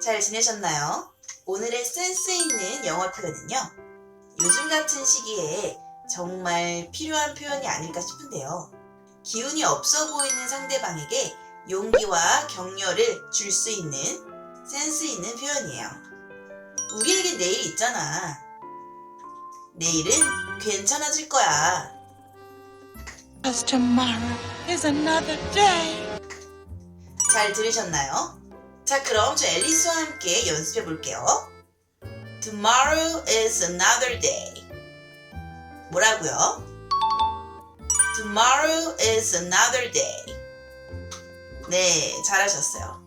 잘 지내셨나요? 오늘의 센스 있는 영어 표현은요. 요즘 같은 시기에 정말 필요한 표현이 아닐까 싶은데요. 기운이 없어 보이는 상대방에게 용기와 격려를 줄 수 있는 센스 있는 표현이에요. 우리에게 내일 있잖아. 내일은 괜찮아질 거야. Cause tomorrow is another day. 잘 들으셨나요? 자, 그럼 저 앨리스와 함께 연습해 볼게요. Tomorrow is another day. 뭐라고요? Tomorrow is another day. 네, 잘하셨어요.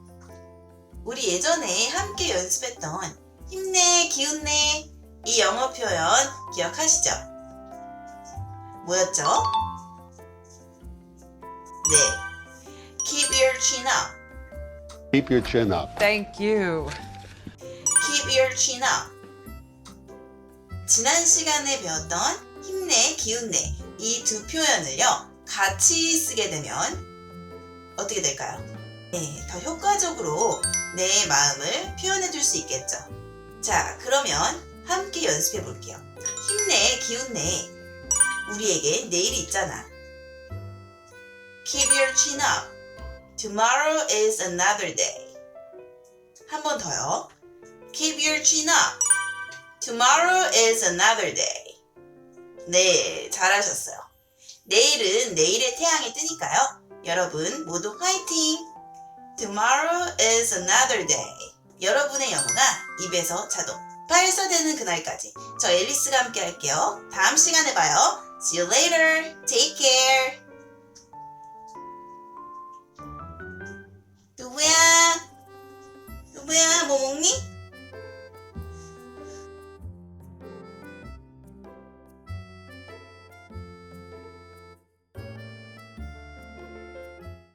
우리 예전에 함께 연습했던 힘내, 기운내 이 영어 표현 기억하시죠? 뭐였죠? 네. Keep your chin up. Keep your chin up. Thank you. Keep your chin up. 지난 시간에 배웠던 힘내, 기운내 이 두 표현을요 같이 쓰게 되면 어떻게 될까요? 네, 더 효과적으로 내 마음을 표현해 줄 수 있겠죠. 자, 그러면 함께 연습해 볼게요. 힘내, 기운내. 우리에게 내일이 있잖아. Keep your chin up. Tomorrow is another day. 한 번 더요. Keep your chin up. Tomorrow is another day. 네, 잘하셨어요. 내일은 내일의 태양이 뜨니까요. 여러분 모두 화이팅! Tomorrow is another day. 여러분의 영어가 입에서 자동 발사되는 그날까지 저 앨리스가 함께 할게요. 다음 시간에 봐요. See you later. Take care. 누구야? 뭐 먹니?